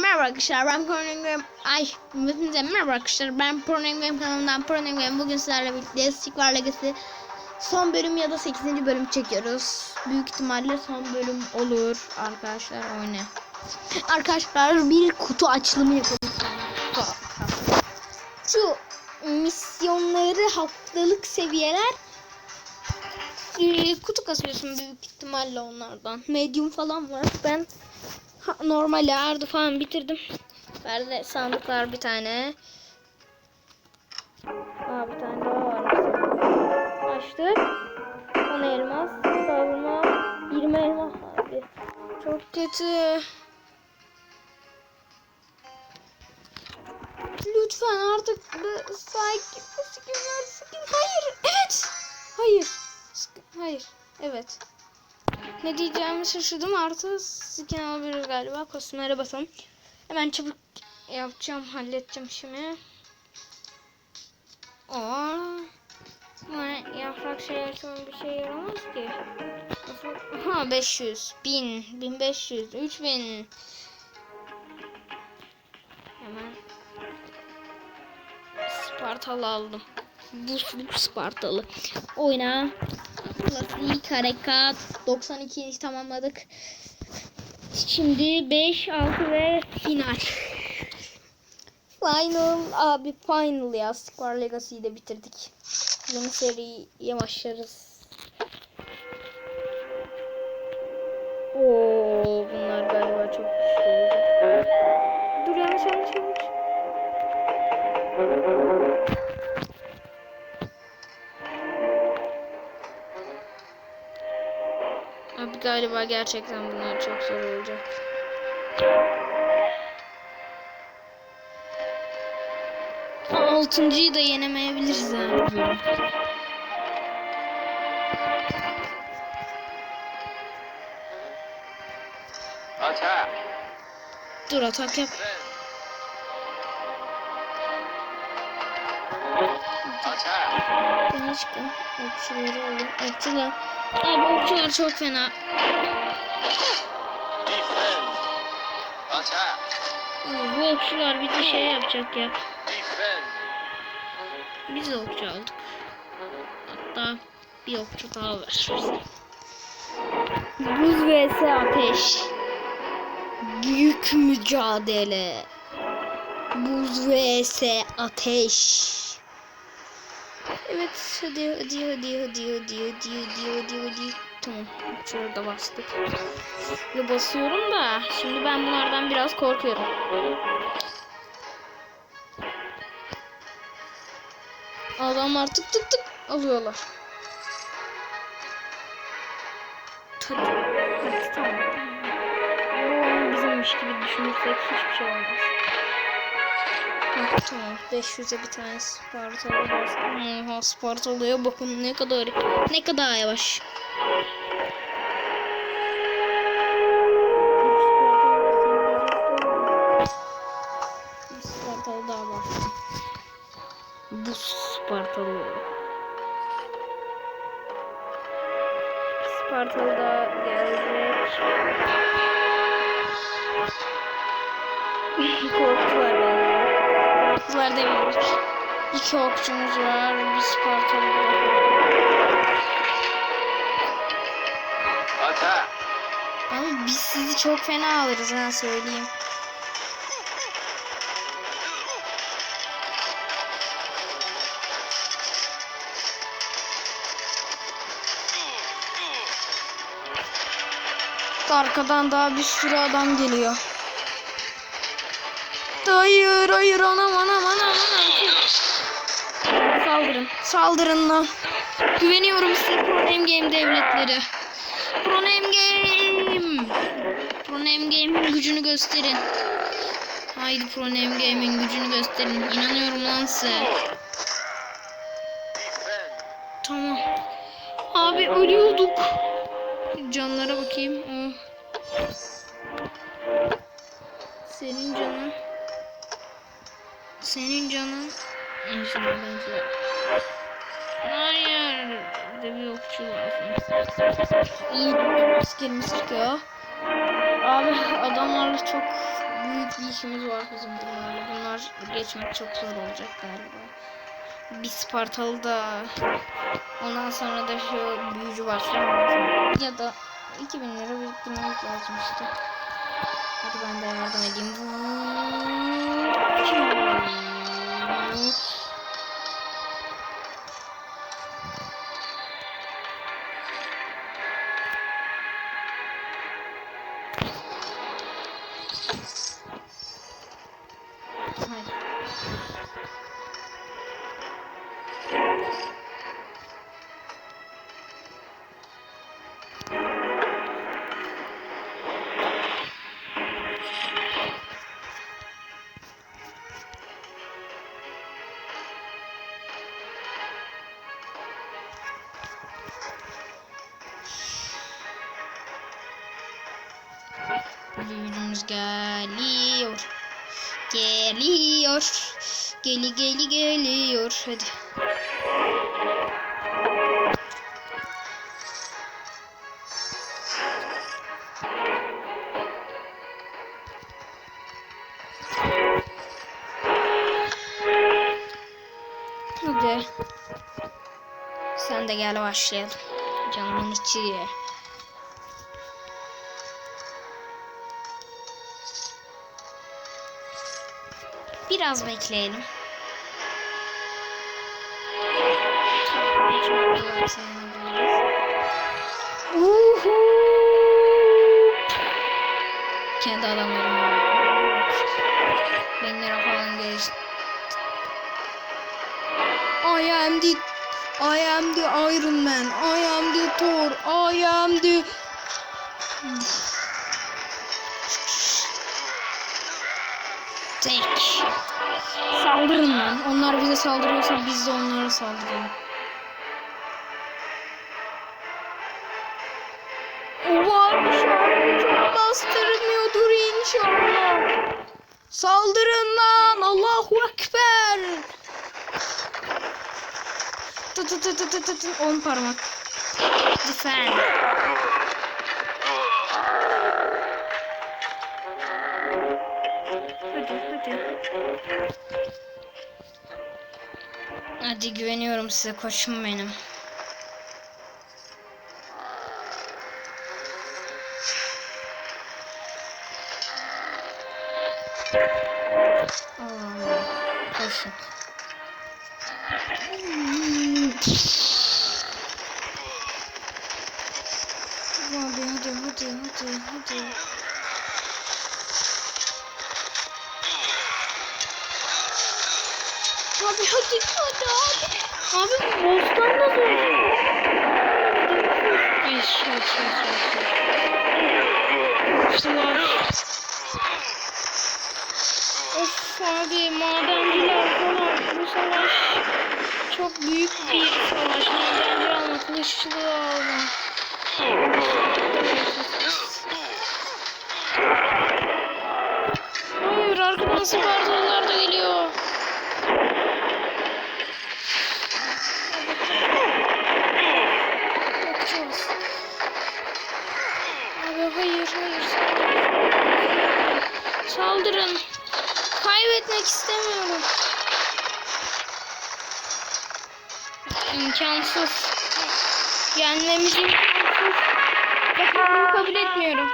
merhaba arkadaşlar ben Pronengame Ay hepinize merhaba arkadaşlar ben Pronengame kanalından Pronengame Bugün sizlerle birlikte Stikvar Legacy Son bölüm ya da 8. bölüm çekiyoruz Büyük ihtimalle son bölüm olur arkadaşlar oyna Arkadaşlar bir kutu açılımı yapalım Şu misyonları haftalık seviyeler ee, kutu kasıyorsun büyük ihtimalle onlardan. Medium falan var. Ben ha, normal ardı falan bitirdim. Verdi sandıklar bir tane. Aa bir tane daha var. Açtık. 10 elmas. Savurma. 20 elmas. Hadi. Çok kötü. Lütfen artık sakin skin. Hayır. Evet. Hayır. Hayır. Evet. Ne diyeceğimi şaşırdım. Artı skin alabiliriz galiba. Kostümlere basalım. Hemen çabuk yapacağım. Halledeceğim şimdi. Aa, yani yaprak şey açmam bir şey yaramaz ki. Ha 500, 1000, 1500, 3000. Hemen Spartalı aldım. Bu Spartalı. Oyna. Klasik harekat. 92. tamamladık. Şimdi 5, 6 ve final. Final. Abi final ya. Square Legacy'yi de bitirdik. Yeni seriye başlarız. Oo, galiba gerçekten bunlar çok zor olacak. Altıncıyı da yenemeyebiliriz yani. Attack! Dur atak yap. Beni çıkın. Okçuları alın. Okçular. Abi okçular çok fena. Abi bu okçular bizi şey yapacak ya. Biz de okçu aldık. Hatta bir okçu daha var. Buz vs ateş. Büyük mücadele. Buz vs ateş. Evet hadi hadi hadi hadi hadi hadi hadi hadi hadi. Tamam okçuları da bastık. Ve basıyorum da şimdi ben bunlardan biraz korkuyorum. Adamlar tık tık tık alıyorlar. Tabii. Evet, tamam. Bizimmiş gibi düşünürsek hiçbir şey olmaz. Tamam. 500'e bir tane Spartalı bastım. Oha Spartalı'ya bakın ne kadar ne kadar yavaş. Benden. Korktular demiyoruz. İki okçumuz var. Bir Spartalı. Attack! Ama biz sizi çok fena alırız ha söyleyeyim. Arkadan daha bir sürü adam geliyor. Hayır hayır anam anam anam anam. Saldırın. Saldırın lan. Güveniyorum size Pronem Game devletleri. Pronem Game. Pronem Game'in gücünü gösterin. Haydi Pronem Game'in gücünü gösterin. İnanıyorum lan size. Tamam. Abi ölüyorduk. Canlara bakayım. Oh. Senin canın. Senin canın. Neyse ben size. Hayır. De bir okçu lazım. İyi askerimiz çıkıyor. Abi adamlarla çok büyük bir işimiz var bizim bunlarla. Bunlar geçmek çok zor olacak galiba. Bir Spartalı da ondan sonra da şu büyücü var. Ya da 2000 lira biriktirmek lazım işte. Hadi ben de yardım edeyim. Hayır. Geli geli geliyor. Hadi. Hadi. Sen de gel başlayalım. Canımın içi. Biraz bekleyelim. Uhu. Kendi adamlarım var. Bin lira falan geçti. I am the I am the Iron Man. I am the Thor. I am the Tek. Saldırın lan. Onlar bize saldırıyorsa biz de onlara saldıralım. İnşallah. Saldırın lan. Allahu Ekber. Tı tı tı tı tı. On parmak. Defend. Hadi hadi. Hadi güveniyorum size koçum benim. Allah Allah. Koşun. Hadi hadi hadi hadi hadi. Abi hadi hadi abi. Abi bostan da zor. Şey şey. İşte var. Abi madenciler falan bu savaş çok büyük bir savaş. Madenci alma kılıççılığı alma. Kaybetmek istemiyorum. İmkansız. Yenmemiz imkansız. Bakın kabul etmiyorum.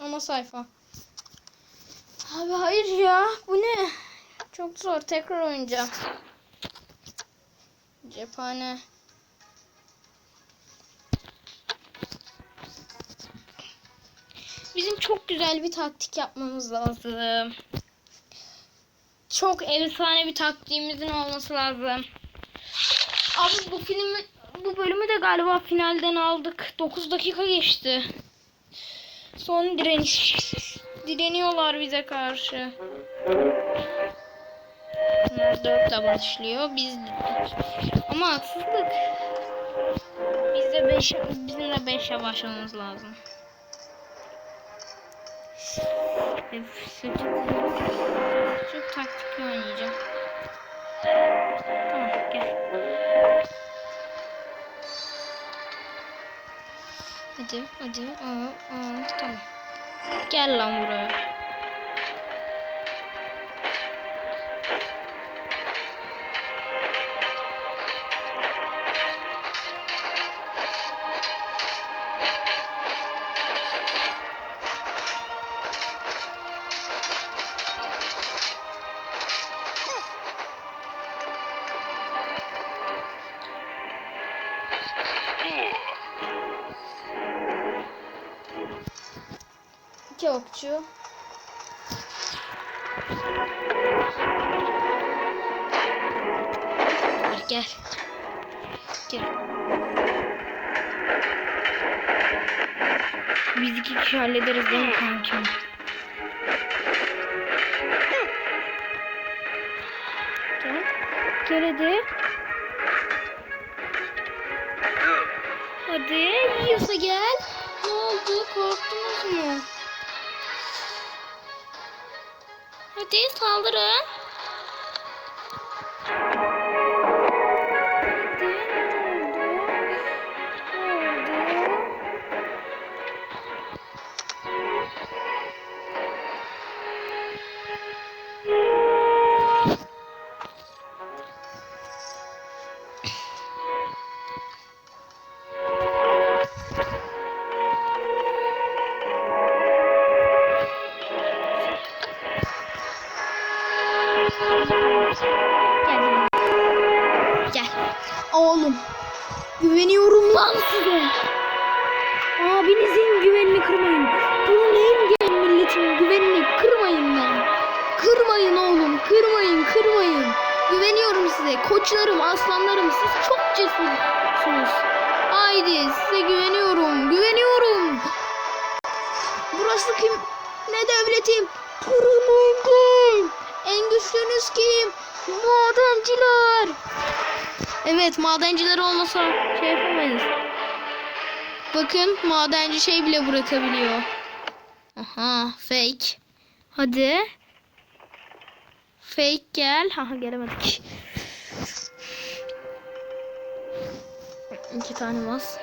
Ana sayfa. Abi hayır ya. Bu ne? Çok zor. Tekrar oynayacağım. Cephane. Bizim çok güzel bir taktik yapmamız lazım. Çok efsane bir taktiğimizin olması lazım. Abi bu filmi bu bölümü de galiba finalden aldık. 9 dakika geçti. Son direniş. Direniyorlar bize karşı. Bunlar 4'te başlıyor. Biz ama haksızlık. Biz de 5 bizim de 5'e başlamamız lazım. Çok, çok taktikli oynayacağım. Tamam gel. Hadi hadi. Aa, aa, tamam. Gel lan buraya. Gel hadi. Yiyorsa gel. Ne oldu? Korktunuz mu? Hadi saldırın. Gel. Gel. Oğlum. Güveniyorum lan size. Abinizin güvenini kırmayın. Bunun en gel milletinin güvenini kırmayın lan. Kırmayın oğlum. Kırmayın, kırmayın. Güveniyorum size. Koçlarım, aslanlarım. Siz çok cesursunuz. Haydi size güveniyorum. Güveniyorum. Burası kim? Ne devletim? Kurulun En güçlünüz kim? Madenciler. Evet madenciler olmasa şey yapamayız. Bakın madenci şey bile bırakabiliyor. Aha fake. Hadi. Fake gel. Aha gelemedik. İki tane mas.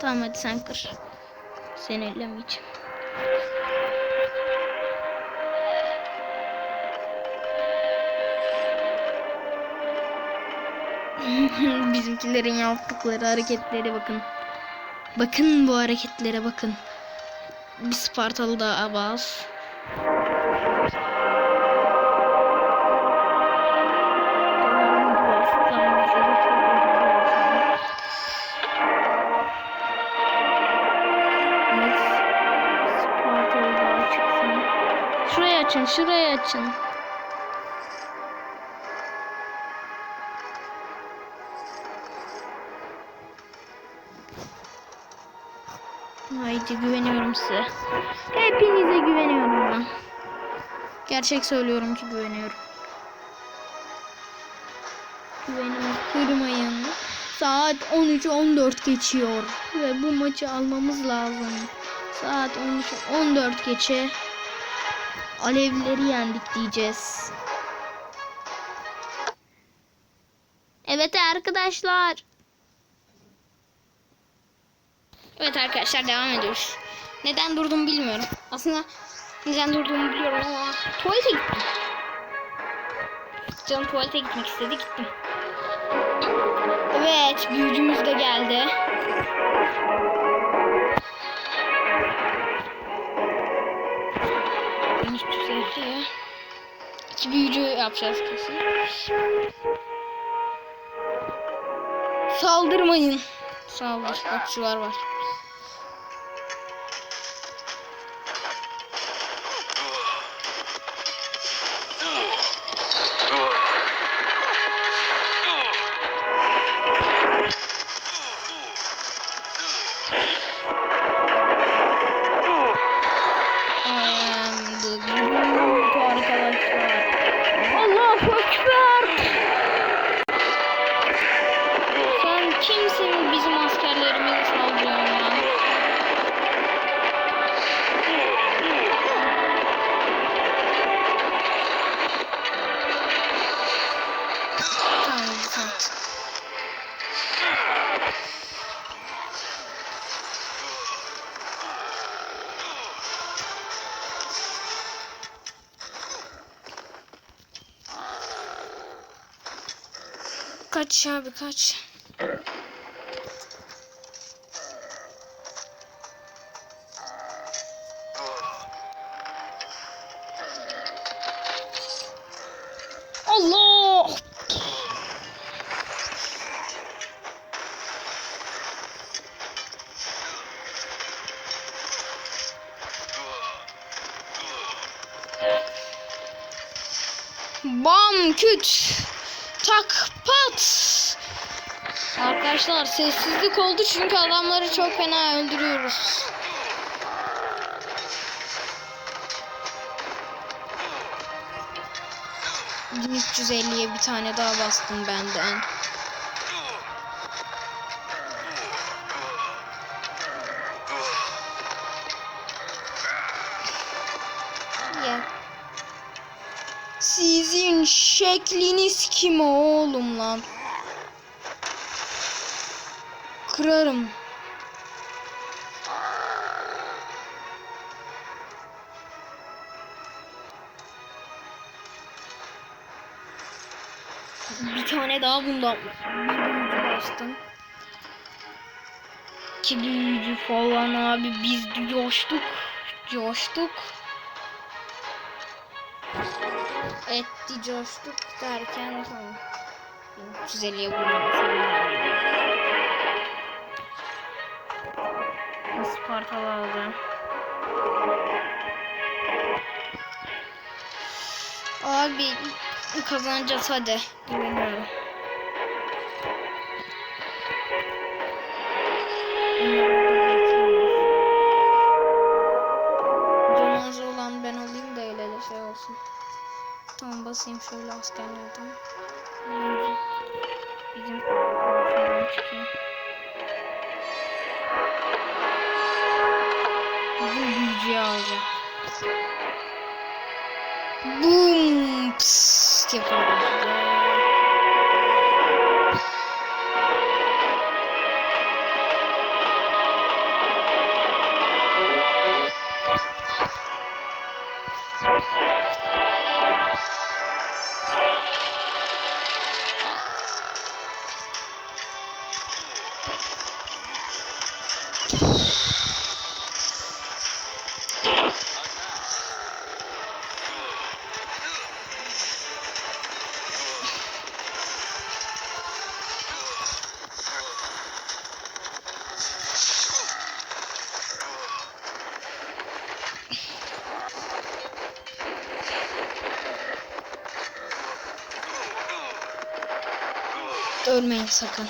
Tamam hadi sen kır. Seni ellemeyeceğim. Bizimkilerin yaptıkları hareketleri bakın. Bakın bu hareketlere bakın. Bir Spartalı da Abbas. Açın, şurayı açın. Haydi güveniyorum size. Hepinize güveniyorum ben. Gerçek söylüyorum ki güveniyorum. Güvenimi kırmayın. Saat 13.14 geçiyor. Ve bu maçı almamız lazım. Saat 13.14 geçe Alevleri yendik diyeceğiz. Evet arkadaşlar. Evet arkadaşlar devam ediyoruz. Neden durdum bilmiyorum. Aslında neden durduğumu biliyorum ama tuvalete gittim. Canım tuvalete gitmek istedi gittim. Evet büyücümüz de geldi. Beni sevdi. İki büyücü yapacağız kesin. Saldırmayın. Saldır. Okçular var. Kaç. Allah! Bam küt. Tak pat. Arkadaşlar sessizlik oldu çünkü adamları çok fena öldürüyoruz. ...1350'ye bir tane daha bastım benden. Ya. Sizin şekliniz kim oğlum lan? Kırarım. Bir tane daha bundan büyücü bastım. Ki büyücü falan abi biz coştuk. Coştuk. Etti coştuk derken tamam. 350'ye vurdum. Spartalı alacağım. Abi kazanacağız hadi. Güveniyorum. Ölmeyin sakın.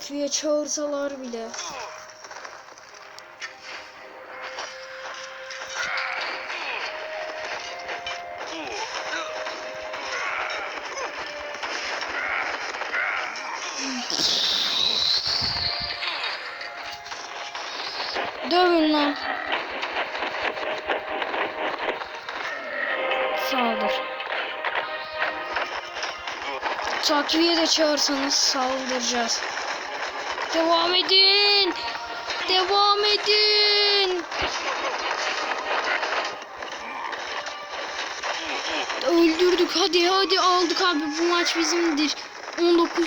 Takviye çağırsalar bile. Dövün lan. Saldır. Takviye de çağırsanız saldıracağız. Devam edin. Devam edin. Öldürdük. Hadi hadi aldık abi. Bu maç bizimdir. 19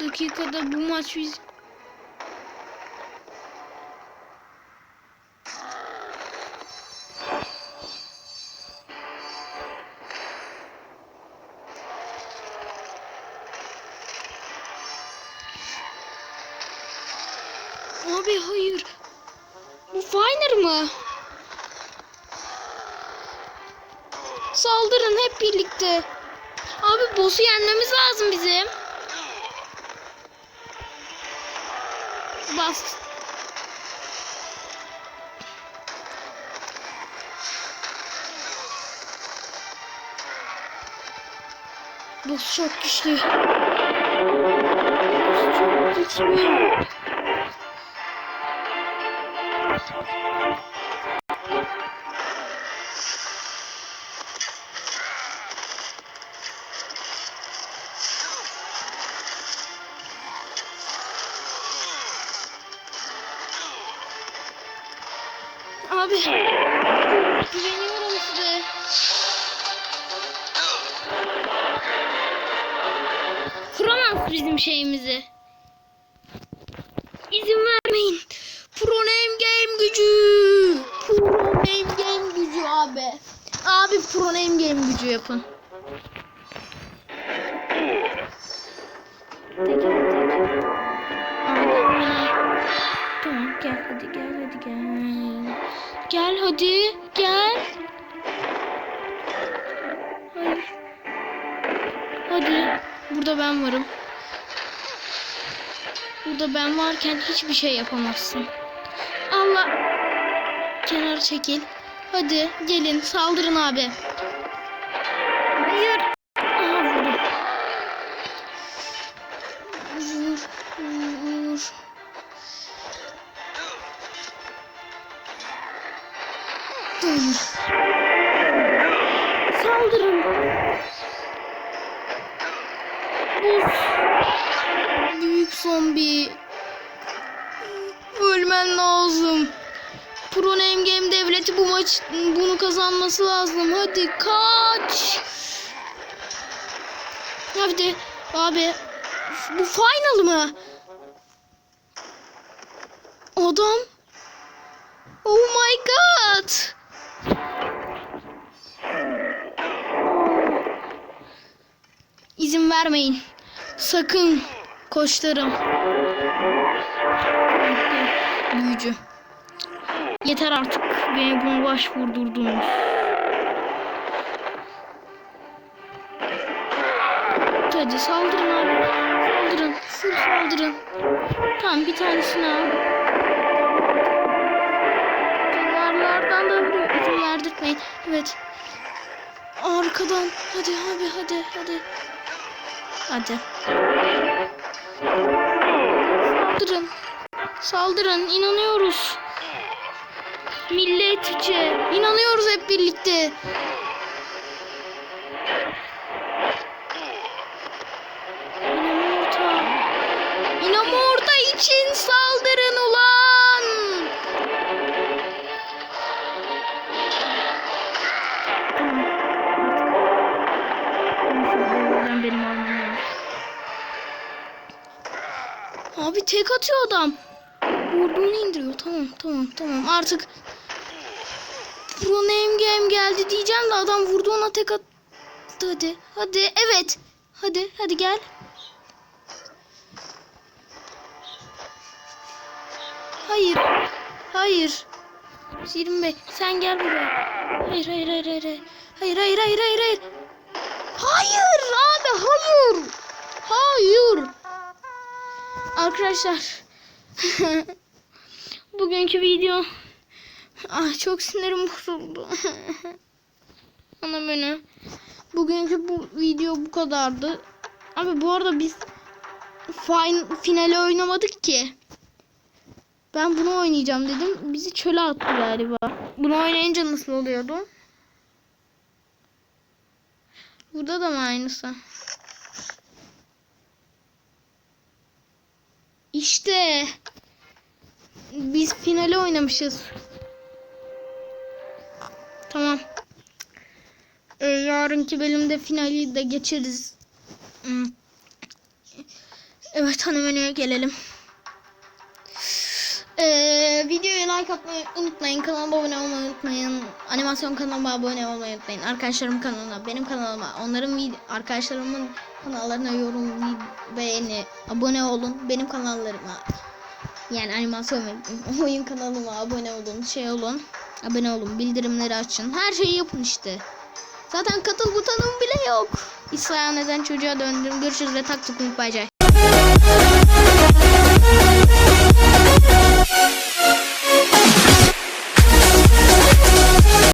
dakikada bu maç biz Abi hayır. Bu Finer mı? Saldırın hep birlikte. Abi boss'u yenmemiz lazım bizim. Bas. Boss çok güçlü. Boss çok güçlü. Abi güveniyorum Hadi. Kuramaz bizim şeyimizi. Burada ben varken hiçbir şey yapamazsın. Allah. Kenar çekil. Hadi gelin saldırın abi. Abi bu final mı? Adam. Oh my god. İzin vermeyin. Sakın koçlarım. Büyücü. Yeter artık beni bunu başvurdurdunuz. Hadi saldırın abi. Saldırın. Full saldırın. Tamam bir tanesini al. Kenarlardan da vuruyor. İzin verdirtmeyin. Evet. Arkadan. Hadi abi hadi hadi. Hadi. Saldırın. Saldırın. inanıyoruz. Milletçe. inanıyoruz hep birlikte. Saldırın ulan. Abi tek atıyor adam. Vurduğunu indiriyor. Tamam tamam tamam. Artık Pro Name Game geldi diyeceğim de adam vurduğuna tek attı. Hadi. Hadi. Evet. Hadi. Hadi gel. Hayır. Hayır. 25. Sen gel buraya. Hayır hayır hayır hayır. hayır. Hayır hayır hayır hayır hayır. Abi hayır. Hayır. Arkadaşlar. Bugünkü video ah çok sinirim bozuldu. Ana beni. Bugünkü bu video bu kadardı. Abi bu arada biz fin finale oynamadık ki. Ben bunu oynayacağım dedim. Bizi çöle attı galiba. Bunu oynayınca nasıl oluyordu? Burada da mı aynısı? İşte biz finale oynamışız. Tamam. Ee, yarınki bölümde finali de geçeriz. Hmm. Evet hanım menüye gelelim. Atmayı unutmayın. Kanalıma abone olmayı unutmayın. Animasyon kanalıma abone olmayı unutmayın. Arkadaşlarım kanalına, benim kanalıma, onların arkadaşlarımın kanallarına yorum, beğeni, abone olun. Benim kanallarıma yani animasyon oyun kanalıma abone olun, şey olun. Abone olun, bildirimleri açın. Her şeyi yapın işte. Zaten katıl butonum bile yok. İsa neden çocuğa döndüm. Görüşürüz ve taktık bay.